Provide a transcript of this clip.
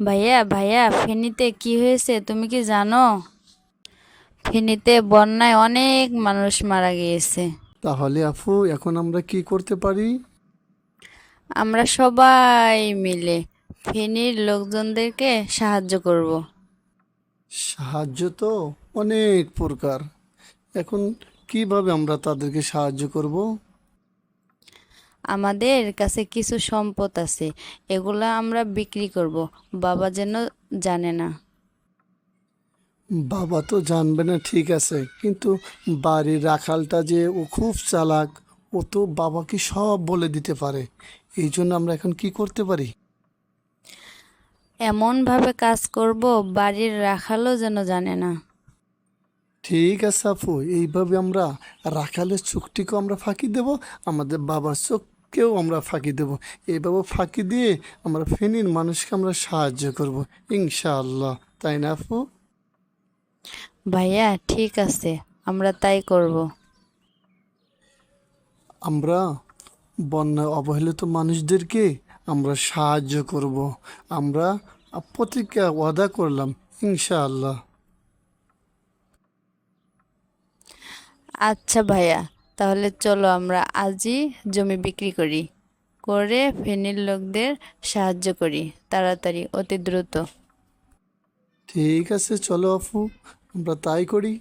ভাইয়া ভাইয়া ফেনীতে কি হয়েছে তুমি কি জানো? ফেনীতে বন্যায় অনেক মানুষ মারা গিয়েছে। তাহলে আপু এখন আমরা কি করতে পারি? আমরা সবাই মিলে ফেনীর লোকজনদেরকে সাহায্য করব। সাহায্য তো অনেক প্রকার। এখন কীভাবে আমরা তাদেরকে সাহায্য করব? আমাদের কাছে কিছু সম্পদ আছে এগুলা আমরা বিক্রি করব। বাবা যেন জানে না। বাবা তো জানবে না ঠিক আছে। কিন্তু বাড়ির রাখালটা যে ও খুব চালাক ও তো বাবাকে সব বলে দিতে পারে। এই জন্য আমরা এখন কি করতে পারি? এমনভাবে কাজ করব বাড়ির রাখালও যেন জানে না। ঠিক আছে আপু এইভাবে আমরা রাখালের চোখটিকেও আমরা ফাঁকি দেব আমাদের বাবার চোখকেও আমরা ফাঁকি দেব। এভাবে ফাঁকি দিয়ে আমরা ফেনীর মানুষকে আমরা সাহায্য করব। ইনশাআল্লাহ। তাই না আপু? ভাইয়া ঠিক আছে। আমরা তাই করব। আমরা বন্যায় অবহেলিত মানুষদেরকে আমরা সাহায্য করব। আমরা প্রতিজ্ঞা ওয়াদা করলাম ইনশাআল্লাহ। আচ্ছা ভাইয়া তাহলে চলো আমরা আজই জমি বিক্রি করি। করে ফেনীর লোকদের সাহায্য করি, তাড়াতাড়ি, অতি দ্রুত। ঠিক আছে, চলো আপু, আমরা তাই করি।